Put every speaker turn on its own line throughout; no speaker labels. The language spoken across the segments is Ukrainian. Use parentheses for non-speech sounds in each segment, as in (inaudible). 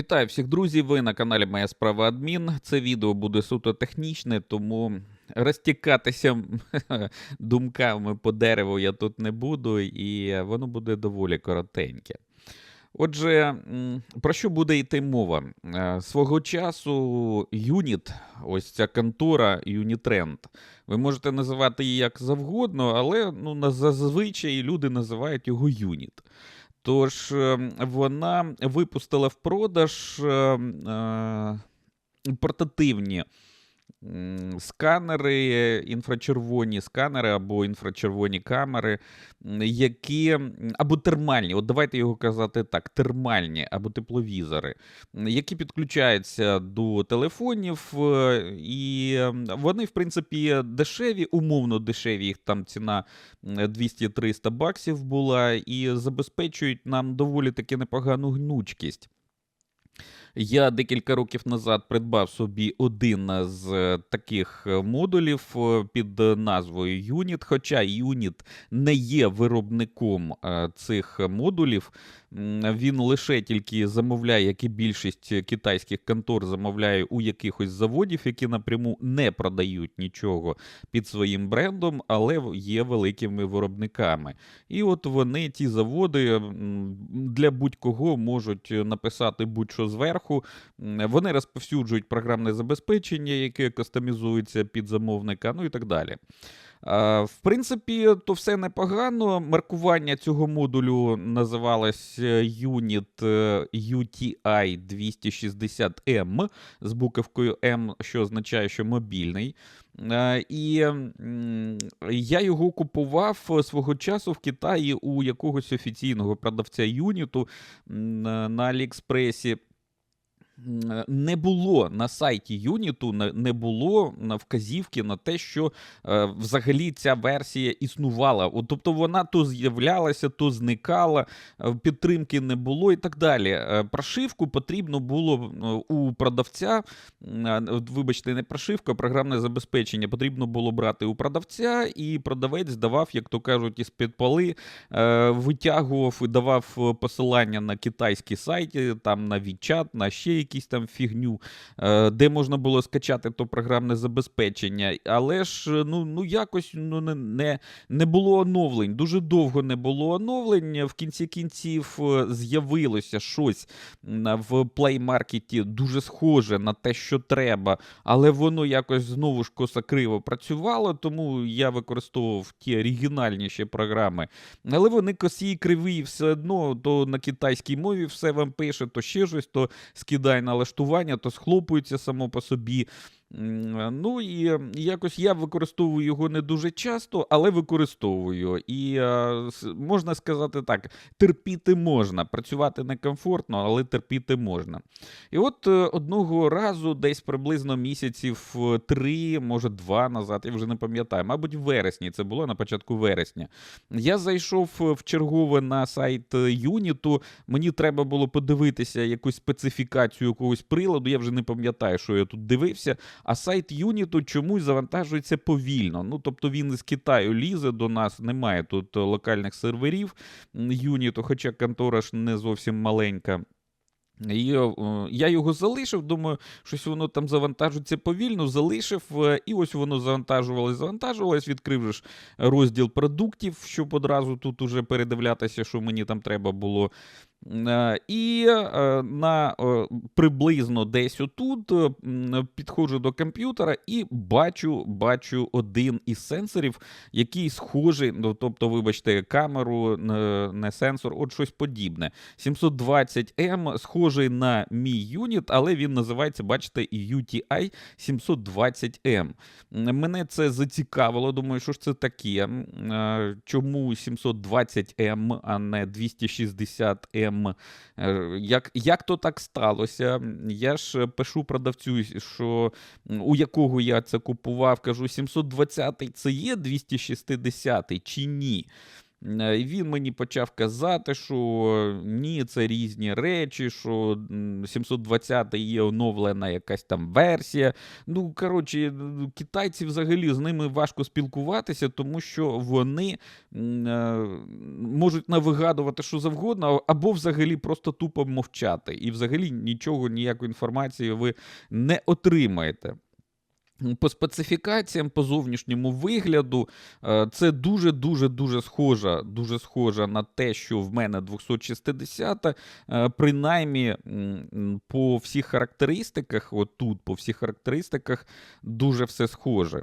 Вітаю всіх друзів. Ви на каналі Моя справа Адмін. Це відео буде суто технічне, тому розтікатися (laughs) думками по дереву я тут не буду, і воно буде доволі коротеньке. Отже, про що буде йти мова? Е, Свого часу Юніт, ось ця контора Юнітренд. Ви можете називати її як завгодно, але ну, зазвичай люди називають його Юніт. Тож е, вона випустила в продаж е, е, портативні сканери, інфрачервоні сканери або інфрачервоні камери, які або термальні, от давайте його казати так: термальні або тепловізори, які підключаються до телефонів, е, і вони, в принципі, дешеві, умовно дешеві. Їх там ціна 200-300 баксів була, і забезпечують нам доволі таки непогану гнучкість. Я декілька років назад придбав собі один з е, таких е, модулів е, під назвою Unit, хоча Unit не є виробником цих модулів. Він лише тільки замовляє, як і більшість китайських контор, замовляє у якихось заводів, які напряму не продають нічого під своїм брендом, але є великими виробниками. І от вони, ті заводи, для будь-кого можуть написати будь-що зверху. Вони розповсюджують програмне забезпечення, яке кастомізується під замовника, ну і так далі. А, В принципі, то все непогано. Маркування цього модулю називалось е, Unit е, UTI 260M з буковкою M, що означає, що мобільний. Е, І я його купував е, свого часу в Китаї у якогось офіційного продавця юніту на Аліекспресі. Е, Не було на сайті Юніту, не було вказівки на те, що е, взагалі ця версія існувала. Тобто вона то з'являлася, то зникала, е, підтримки не було і так далі. Прошивку потрібно було у продавця, вибачте, не прошивка, а програмне забезпечення потрібно було брати у продавця, і продавець давав, як то кажуть, із-під поли, е, витягував і давав посилання на китайські сайти, там на WeChat, на ще якісь там фігню, е, де можна було скачати то програмне забезпечення. Але ж е, ну, ну якось ну, не, не, було оновлень. Дуже довго не було оновлень. В кінці кінців е, з'явилося щось в Market дуже схоже на те, що треба, але воно якось знову ж косо-криво працювало, тому я використовував ті оригінальніші програми. Але вони косі криві, все одно то на китайській мові все вам пише, то ще щось, то скидає налаштування, то схлопується само по собі. М, Ну і е, якось я використовую його не дуже часто, але використовую. І е, можна сказати так: терпіти можна. Працювати некомфортно, але терпіти можна. І от е, одного разу, десь приблизно місяців е, три, може два назад, я вже не пам'ятаю, мабуть, в вересні це було на початку вересня. Я зайшов е, в чергове на сайт е, Юніту. Мені треба було подивитися якусь специфікацію якогось приладу. Я вже не пам'ятаю, що я тут дивився. А сайт Юніту чомусь завантажується повільно. Ну тобто він із Китаю лізе до нас, немає тут е, локальних серверів Юніту, хоча контора ж не зовсім маленька. І е, я його залишив, думаю, щось воно там завантажується повільно, залишив, е, і ось воно завантажувалось, завантажувалось, відкрив ж розділ продуктів, щоб одразу тут уже передивлятися, що мені там треба було. Е, І е, на приблизно десь отут е, підходжу до комп'ютера і бачу, бачу один із сенсорів, який схожий, ну, тобто, вибачте, камеру, не сенсор, от щось подібне. 720M схожий на мій юніт, але він називається, бачите, UTI 720M. Мене це зацікавило. Думаю, що ж це таке? Чому 720M, а не 260M? Е, Як, як то так сталося? Я ж пишу продавцю, що у якого я це купував, кажу, 720 це є 260 чи ні? Е, І він мені почав казати, що ні, це різні речі, що м, 720 є оновлена якась там версія. Ну, коротше, китайці взагалі з ними важко спілкуватися, тому що вони е, можуть навигадувати що завгодно, або взагалі просто тупо мовчати. І взагалі нічого, ніякої інформації ви не отримаєте. По специфікаціям, по зовнішньому вигляду, е, це дуже дуже дуже схоже, дуже схоже на те, що в мене 260, е, принаймні по всіх характеристиках, отут, по всіх характеристиках, дуже все схоже.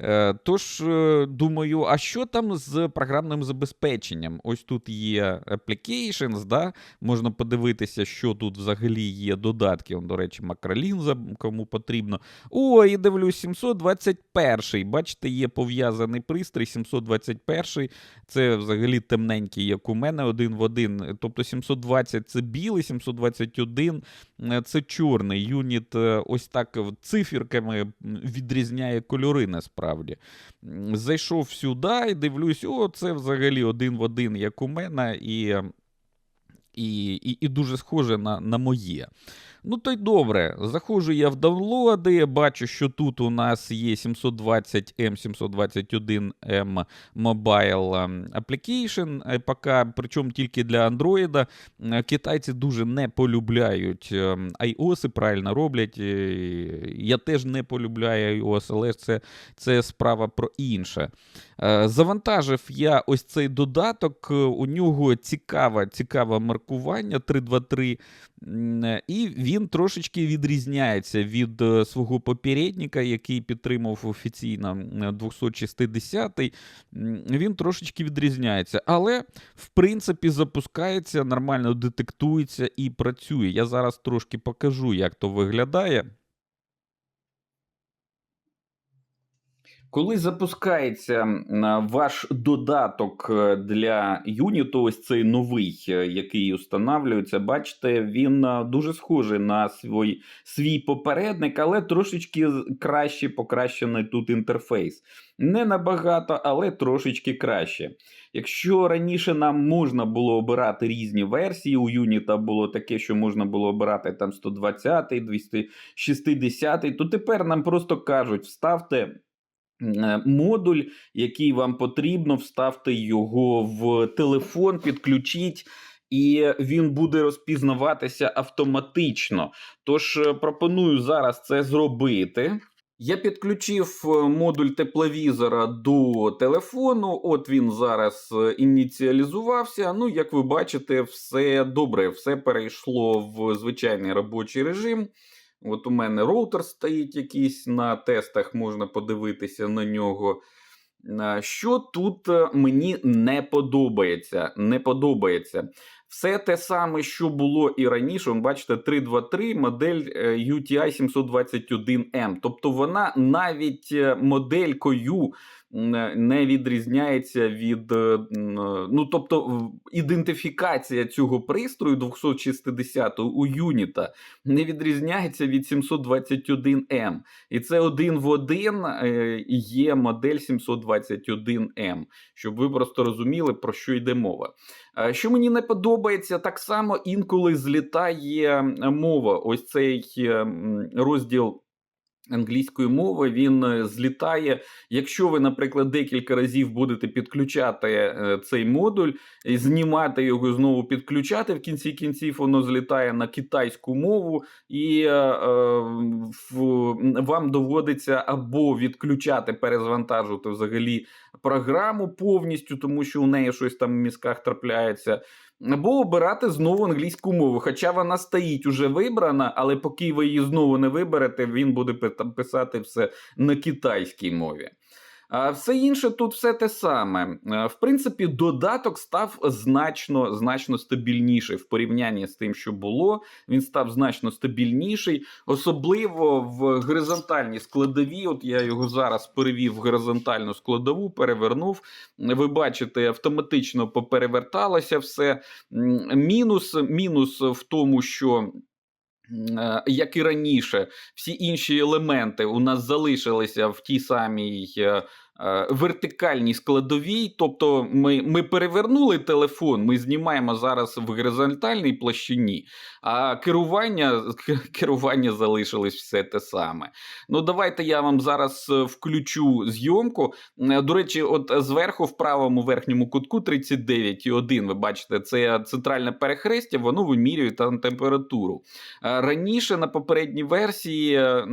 Е, Тож, е, думаю, а що там з програмним забезпеченням? Ось тут є applications, да? можна подивитися, що тут взагалі є додатки. Он, До речі, макролінза, кому потрібно. О, і дивлюсь, 721. Бачите, є пов'язаний пристрій. 721 це взагалі темненький, як у мене, один в один. Тобто 720 це білий, 721 е, це чорний. Юніт е, ось так циферками відрізняє кольори насправді. М, Зайшов сюди і дивлюсь, о, це взагалі один в один, як у мене, і, і, і, і дуже схоже на, на моє. Ну, то й добре. Заходжу я в даунлоди, бачу, що тут у нас є 720M, 721M Mobile Application ПК, причому тільки для Android. Е, Китайці дуже не полюбляють ем, iOS, правильно роблять. Е, Я теж не полюбляю iOS, але це, це справа про інше. Е, Завантажив я ось цей додаток. У нього цікаве, цікаве маркування 323. Е, І він трошечки відрізняється від е, свого попередника, який підтримав офіційно 260-й. Він трошечки відрізняється. Але, в принципі, запускається, нормально детектується і працює. Я зараз трошки покажу, як то виглядає. Коли запускається ваш додаток е, для юніту, ось цей новий, е, який устанавлюється, бачите, він е, дуже схожий на свій, свій попередник, але трошечки краще покращений тут інтерфейс. Не набагато, але трошечки краще. Якщо раніше нам можна було обирати різні версії, у юніта було таке, що можна було обирати там 120, 260, то тепер нам просто кажуть, вставте модуль, який вам потрібно, вставте його в телефон, підключіть. І він буде розпізнаватися автоматично. Тож е, пропоную зараз це зробити. Я підключив е, модуль тепловізора до телефону. От він зараз е, ініціалізувався. Ну, як ви бачите, все добре, все перейшло в звичайний робочий режим. От у мене роутер стоїть якийсь на тестах, можна подивитися на нього. Що тут е, мені не подобається? Не подобається. Все те саме, що було і раніше. Вон, бачите, 323 модель е, UTI 721M. Тобто вона навіть е, моделькою не відрізняється від. е, Ну, тобто, ідентифікація цього пристрою 260 у юніта не відрізняється від 721M. І це один в один е, є модель 721M, щоб ви просто розуміли, про що йде мова. Е, Що мені не подобається, так само інколи злітає е, мова. Ось цей е, розділ. Англійської мови він е, злітає. Якщо ви, наприклад, декілька разів будете підключати е, цей модуль, і знімати його, знову підключати, в кінці кінців воно злітає на китайську мову, і е, е, в- вам доводиться або відключати, перезвантажувати взагалі програму повністю, тому що у неї щось там в мізках трапляється. Або обирати знову англійську мову, хоча вона стоїть уже вибрана, але поки ви її знову не виберете, він буде пи- писати все на китайській мові. Все інше тут все те саме. Е, В принципі, додаток став значно значно стабільніший в порівнянні з тим, що було. Він став значно стабільніший, особливо в горизонтальній складовій. От я його зараз перевів в горизонтальну складову, перевернув. Ви бачите, автоматично попереверталося все. Мінус, мінус в тому, що. Е, Як і раніше, всі інші елементи у нас залишилися в тій самій е, вертикальній складовій. Тобто ми, ми перевернули телефон, ми знімаємо зараз в горизонтальній площині, а керування, керування залишилось все те саме. Ну, давайте я вам зараз е, включу зйомку. Е, До речі, от зверху в правому верхньому кутку 39,1, ви бачите, це центральне перехрестя, воно вимірює там температуру. Е, Раніше на попередній версії е,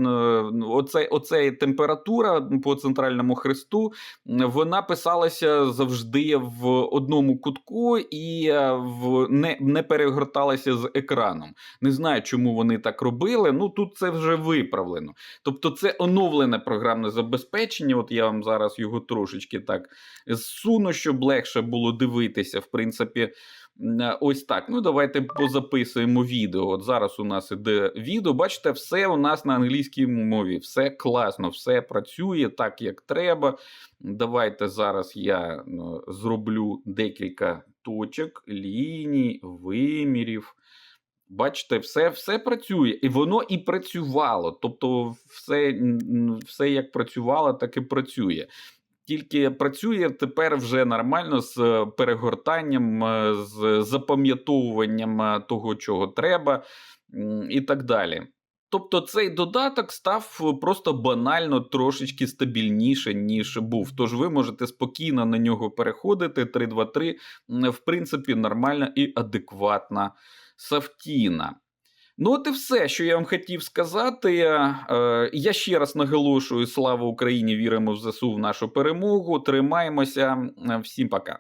оце, оце температура по центральному хресту, м, вона писалася завжди в одному кутку і е, в, не, не перегорталася з екраном. Не знаю, чому вони так робили. Ну тут це вже виправлено. Тобто, це оновлене програмне забезпечення. От я вам зараз його трошечки так зсуну, щоб легше було дивитися. В принципі, ось так. Ну, давайте позаписуємо відео. От зараз у нас іде відео. Бачите, все у нас на англійській мові. Все класно, все працює так, як треба. Давайте зараз я ну, зроблю декілька точок, ліній, вимірів. Бачите, все, все працює, і воно і працювало. Тобто, все, все як працювало, так і працює. Тільки працює тепер вже нормально з е, перегортанням, е, з запам'ятовуванням е, того, чого треба, і так далі. Тобто цей додаток став е, просто банально трошечки стабільніше, ніж був. Тож ви можете спокійно на нього переходити. 323, м, в принципі, нормальна і адекватна Савтіна. Ну, от і все, що я вам хотів сказати. Е, Я ще раз наголошую: слава Україні! Віримо в ЗСУ в нашу перемогу. Тримаємося. Е, Всім пока.